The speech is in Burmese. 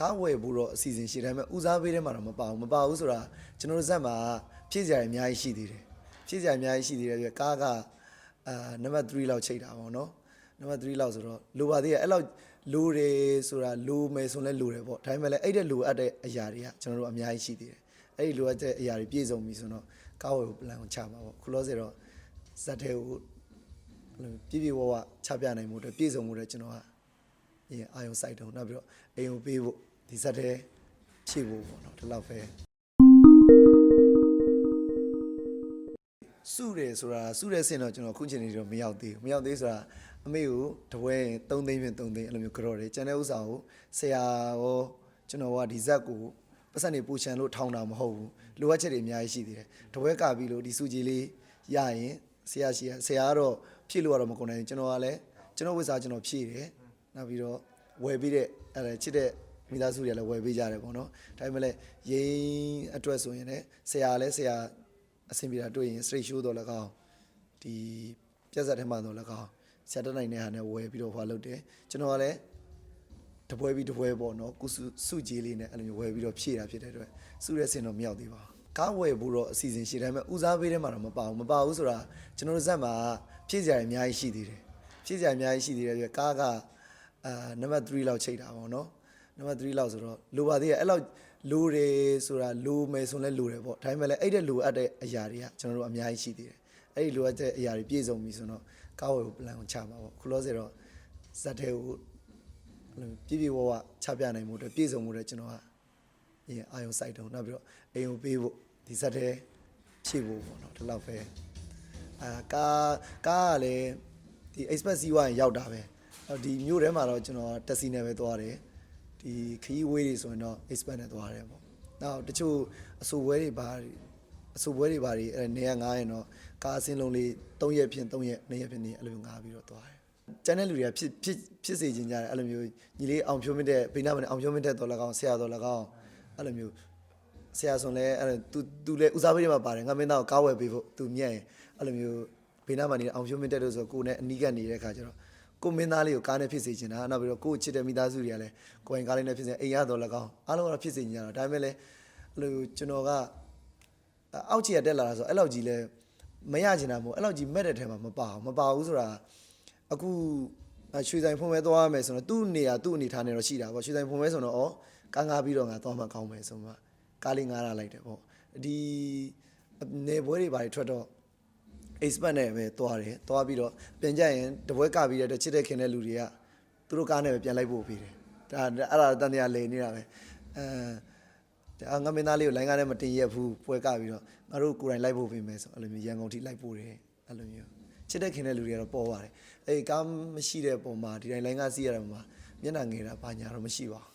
ကားဝယ်ဖို့တော့အစီအစဉ်ရှိတယ်ဒါပေမဲ့ဦးစားပေးထဲမှာတော့မပါဘူးမပါဘူးဆိုတာကျွန်တော်တို့ဇက်မှာဖြည့်စရာတွေအများကြီးရှိသေးတယ်ဖြည့်စရာအများကြီးရှိသေးတယ်ပြကားကအာနံပါတ်3လောက်ချိန်တာပေါ့နော်နံပါတ်3လောက်ဆိုတော့လိုပါသေးတယ်အဲ့လောက်လိုတယ်ဆိုတာလိုမယ်ဆိုလဲလိုတယ်ပေါ့ဒါပေမဲ့လည်းအဲ့တဲ့လိုအပ်တဲ့အရာတွေကကျွန်တော်တို့အများကြီးရှိသေးတယ်အဲ့ဒီလိုအပ်တဲ့အရာတွေပြည့်စုံပြီဆိုတော့ကားဝယ်ဖို့ plan ကိုချပါပေါ့ခုလောဆယ်တော့ဇက်တဲ့ကိုအဲ့လိုပြည့်ပြည့်ဝဝချပြနိုင်မှုအတွက်ပြည့်စုံမှုအတွက်ကျွန်တော်ကဒီအာယုံစိုက်တုံနောက်ပြီးတော့အိမ်ကိုပေးဖို့ ဒီဇက်တဲ့ဖြည့်ဖို့ပေါ့နော်ဒီလောက်ပဲစုတယ်ဆိုတာစုတဲ့ဆင်တော့ကျွန်တော်ခုချိန်နေတော့မရောက်သေးဘူးမရောက်သေးဆိုတာအမေကိုတပွဲ3သိန်းဖြင့်3သိန်းအဲ့လိုမျိုးကြော်တယ်ကျန်တဲ့ဥစ္စာကိုဆရာရောကျွန်တော်ကဒီဇက်ကိုပတ်စံနေပူချန်လို့ထောင်းတာမဟုတ်ဘူးလိုအပ်ချက်တွေအများကြီးရှိသေးတယ်တပွဲကပြီးလို့ဒီစုကြီးလေးရရင်ဆရာရှိရဆရာကတော့ဖြည့်လို့ကတော့မကုန်နိုင်ဘူးကျွန်တော်ကလည်းကျွန်တော်ဝိစားကျွန်တော်ဖြည့်တယ်နောက်ပြီးတော့ဝယ်ပြီးတဲ့အဲ့ဒါချစ်တဲ့ မိသားစုတွေလည်းဝယ်ပေးကြတယ်ပေါ့နော်ဒါပေမဲ့လည်းရင်းအတွက်ဆိုရင်လည်းဆရာလည်းဆရာအဆင်ပြေတာတွေ့ရင် straight show တော့လည်းကောင်းဒီပြက်ဆက်ထဲမှာတော့လည်းကောင်းဆရာတက်နိုင်တဲ့ဟာနဲ့ဝယ်ပြီးတော့ဟွာလုပ်တယ်ကျွန်တော်ကလည်းတပွဲပြီးတပွဲပေါ့နော်ကုစုစုကြီးလေးနဲ့အဲ့လိုမျိုးဝယ်ပြီးတော့ဖြည့်တာဖြစ်တဲ့အတွက်စုရဲစင်တော့မရောက်သေးပါဘူးကားဝယ်ဖို့တော့အစီအစဉ်ရှိတယ်ဒါပေမဲ့ဦးစားပေးထဲမှာတော့မပါဘူးမပါဘူးဆိုတာကျွန်တော်တို့ဇက်မှာဖြည့်စရာတွေအများကြီးရှိသေးတယ်ဖြည့်စရာအများကြီးရှိသေးတယ်ပြကားကအာနံပါတ်3လောက်ချိန်တာပေါ့နော် နံပါတ်3လောက်ဆိုတော့လိုပါသေးတယ်အဲ့လောက်လိုတယ်ဆိုတာလိုမယ်ဆိုလဲလိုတယ်ပေါ့ဒါပေမဲ့လည်းအဲ့တဲ့လိုအပ်တဲ့အရာတွေကကျွန်တော်တို့အများကြီးရှိသေးတယ်အဲ့ဒီလိုအပ်တဲ့အရာတွေပြည့်စုံပြီဆိုတော့ကားဝယ်ကို plan ကိုချပါပေါ့ခုလောဆယ်တော့ဇက်တဲ့ကိုအဲ့လိုပြည့်ပြည့်ဝဝချပြနိုင်မှုအတွက်ပြည့်စုံမှုအတွက်ကျွန်တော်ကဒီအာယုံစိုက်တုံနောက်ပြီးတော့အိမ်ကိုပေးဖို့ဒီဇက်တဲ့ဖြည့်ဖို့ပေါ့နော်ဒီလောက်ပဲအာကားကားကလည်းဒီ express စီးဝါရင်ရောက်တာပဲအော်ဒီမြို့ထဲမှာတော့ကျွန်တော်တက်စီနဲ့ပဲသွားတယ် ဒီခရီးဝေးတွေဆိုရင်တော့ expand နဲ့သွားတယ်ပေါ့နောက်တချို့အဆိုပွဲတွေပါအဆိုပွဲတွေပါတွေအဲနေရငားရင်တော့ကားအစင်းလုံးလေး3ရက်ဖြင့်3ရက်2ရက်ဖြင့်နေအဲ့လိုမျိုးငားပြီးတော့သွားတယ်ကျန်တဲ့လူတွေကဖြစ်ဖြစ်ဖြစ်စေချင်ကြတယ်အဲ့လိုမျိုးညီလေးအောင်ဖြိုးမတဲ့ဘိနာမနဲ့အောင်ဖြိုးမတဲ့တော်လကောင်ဆရာတော်လကောင်အဲ့လိုမျိုးဆရာဆိုလဲအဲ့သူသူလဲဦးစားပေးတွေမှာပါတယ်ငါမင်းသားကိုကားဝယ်ပေးဖို့သူမြက်ရင်အဲ့လိုမျိုးဘိနာမနေအောင်ဖြိုးမတဲ့လို့ဆိုကိုယ်နဲ့အနီးကပ်နေတဲ့ခါကျတော့ ကိုမင်းသားလေးကိုကားနဲ့ဖြစ်စေချင်တာနောက်ပြီးတော့ကိုယ့်ချစ်တဲ့မိသားစုတွေကလည်းကိုယ်ရင်ကားလေးနဲ့ဖြစ်စေအိမ်ရတော့လည်းကောင်းအားလုံးကတော့ဖြစ်စေချင်ကြတာဒါပေမဲ့လည်းအဲ့လိုကျွန်တော်ကအောက်ချီရတက်လာတာဆိုအဲ့လောက်ကြီးလဲမရချင်တာမဟုတ်အဲ့လောက်ကြီးမဲ့တဲ့ထဲမှာမပါဘူးမပါဘူးဆိုတာအခုရွှေဆိုင်ဖုံမဲသွားရမယ်ဆိုတော့သူ့နေရာသူ့အနေထားနဲ့တော့ရှိတာပေါ့ရွှေဆိုင်ဖုံမဲဆိုတော့ဩကားငါပြီးတော့ငါသွားမှကောင်းမယ်ဆိုမှကားလေးငါးရလိုက်တယ်ပေါ့ဒီနေပွဲတွေဘာတွေထွက်တော့ expert နဲ့ပဲသွားတယ်သွားပြီးတော့ပြန်ကြရင်တပွဲကပြီးတဲ့အတွက်ချစ်တဲ့ခင်တဲ့လူတွေကသူတို့ကားနဲ့ပဲပြန်လိုက်ဖို့ပေးတယ်ဒါအဲ့ဒါတန်တရားလေနေတာပဲအဲဒါငါမင်းသားလေးကိုလိုင်းကားနဲ့မတင်ရက်ဘူးပွဲကပြီးတော့ငါတို့ကိုယ်တိုင်လိုက်ဖို့ပေးမယ်ဆိုအဲ့လိုမျိုးရန်ကုန်ထိလိုက်ဖို့တယ်အဲ့လိုမျိုးချစ်တဲ့ခင်တဲ့လူတွေကတော့ပေါ်ပါတယ်အဲ့ဒီကားမရှိတဲ့ပုံမှာဒီတိုင်းလိုင်းကားစီးရတဲ့ပုံမှာမျက်နှာငယ်တာဘာညာတော့မရှိပါဘူး